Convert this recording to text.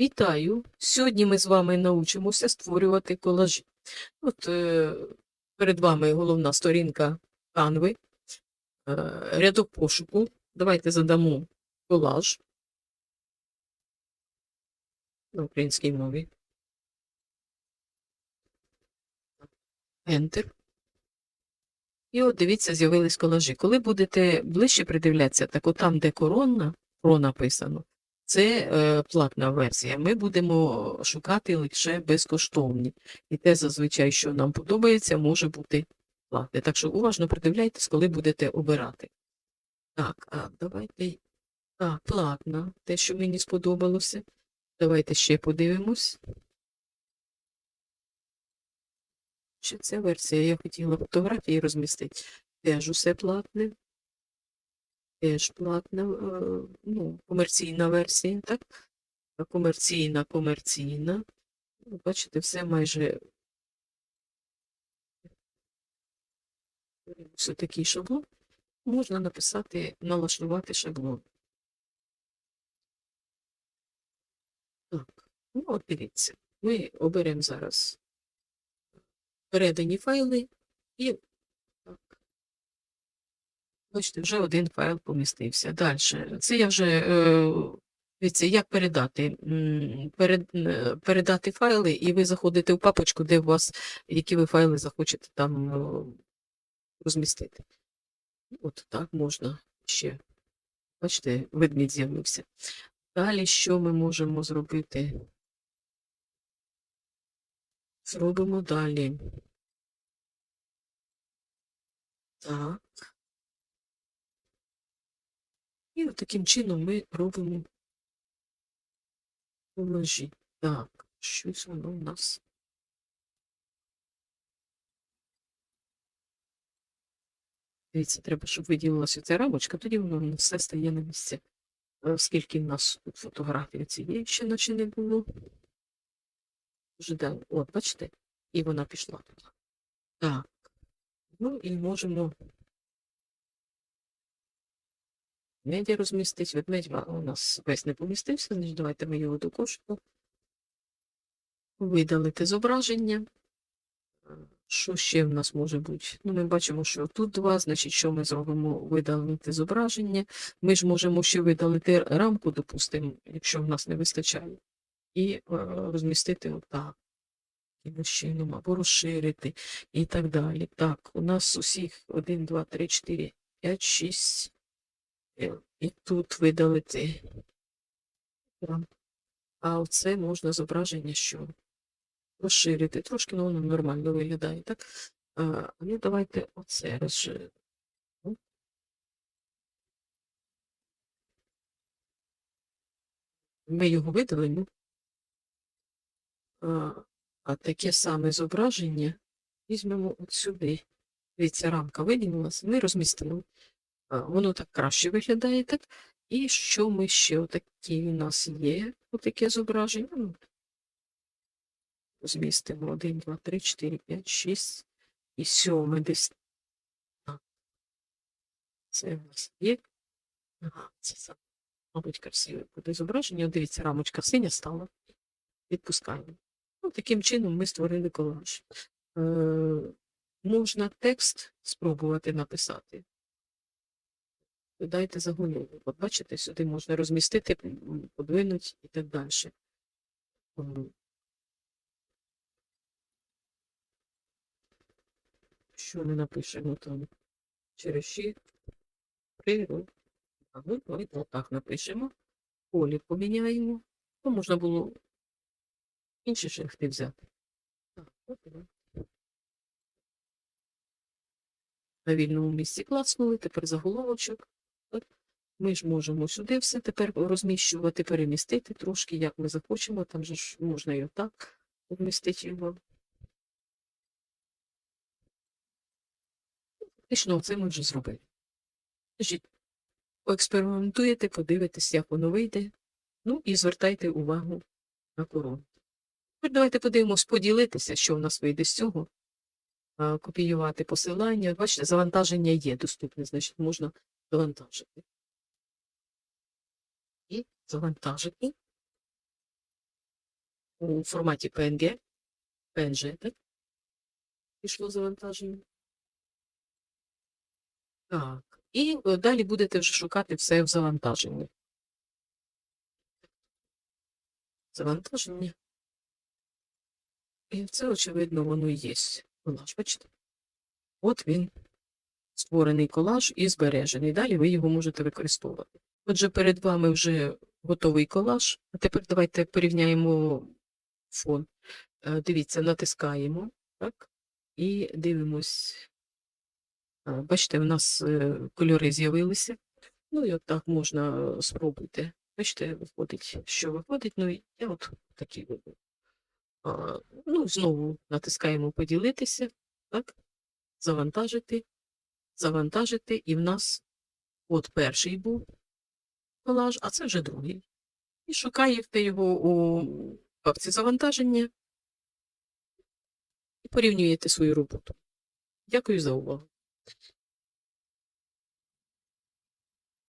Вітаю! Сьогодні ми з вами научимося створювати колажі. От е, перед вами головна сторінка Canva, е, рядок пошуку. Давайте задамо колаж на українській мові. Enter. І от дивіться, з'явились колажі. Коли будете ближче придивлятися, так от там, де корона, про написано, це е, платна версія. Ми будемо шукати лише безкоштовні. І те, зазвичай, що нам подобається, може бути платне. Так що уважно придивляйтесь, коли будете обирати. Так, а давайте. Так, платна, те, що мені сподобалося. Давайте ще подивимось. Чи ця версія? Я хотіла фотографії розмістити. Теж усе платне. Теж платна, е, ну, комерційна версія, так? Комерційна, комерційна. Ну, Бачите, все майже ось такий шаблон. Можна написати, налаштувати шаблон. Так, ну от дивіться. Ми оберемо зараз передані файли і. Бачите, вже один файл помістився. Далі. Це я вже е, дивіться, як передати. Перед, е, передати файли, і ви заходите в папочку, де у вас, які ви файли захочете там е, розмістити. От так можна ще. Бачите, ведмідь з'явився. Далі що ми можемо зробити? Зробимо далі. Так. І от таким чином ми робимо колажі. Так, щось воно у нас. Дивіться, треба, щоб виділилася ця рамочка, тоді воно все стає на місце. Е, Скільки в нас тут фотографій цієї ще наче не було. Вже от, бачите, і вона пішла туди. Так. Ну і можемо медіа розмістити. Ведмедь у нас весь не помістився, значить давайте ми його до кошику. Видалити зображення. Що ще в нас може бути? Ну, ми бачимо, що тут два, значить, що ми зробимо? Видалити зображення. Ми ж можемо ще видалити рамку, допустимо, якщо в нас не вистачає, і е, розмістити отак. Чином, або розширити і так далі. Так, у нас усіх 1, 2, 3, 4, 5, 6. Е, І тут видалити. А оце можна зображення, що розширити. Трошки ну, воно нормально виглядає, так? А, ну, давайте оце розширимо. Ми його видалимо. А, а таке саме зображення візьмемо от сюди. Дивіться, рамка виділилася, ми розмістили. Воно так краще виглядає, так? І що ми ще отакі у нас є? Отаке зображення. Ну, Змістимо 1, 2, 3, 4, 5, 6 і 7 десь. Це у нас є. Ага, це мабуть, красиве буде зображення. Дивіться, рамочка синя стала. Відпускаємо. Ну, таким чином ми створили колаж. Е, можна текст спробувати написати. Дайте заголовок. От бачите, сюди можна розмістити, подвинути і так далі. Що ми напишемо там? Через щит. Природу. А давайте отак напишемо. Колір поміняємо. Ну, можна було інші шрифти взяти. Так, от. На вільному місці клацнули, тепер заголовочок. Ми ж можемо сюди все тепер розміщувати, перемістити трошки, як ми захочемо. Там же ж можна і отак розмістити його. Фактично, це ми вже зробили. Значить, поекспериментуєте, подивитесь, як воно вийде. Ну і звертайте увагу на корону. Тепер давайте подивимось, поділитися, що в нас вийде з цього. Копіювати посилання. Бачите, завантаження є доступне, значить, можна завантажити. І завантажити. у форматі PNG, PNG, так? Пішло завантаження. Так. І е, далі будете вже шукати все в завантаженні. Завантаження. І це, очевидно, воно і є. Бачите? От він, створений колаж і збережений. Далі ви його можете використовувати. Отже, перед вами вже готовий колаж. А тепер давайте порівняємо фон. Е, Дивіться, натискаємо, так? І дивимось. Бачите, у нас е, кольори з'явилися. Ну і от так можна е, спробуйте. Бачите, виходить, що виходить. Ну, я от такі виберу. Ну, знову натискаємо поділитися, так? Завантажити, завантажити, і в нас от перший був колаж, а це вже другий. І шукаєте його у папці завантаження і порівнюєте свою роботу. Дякую за увагу.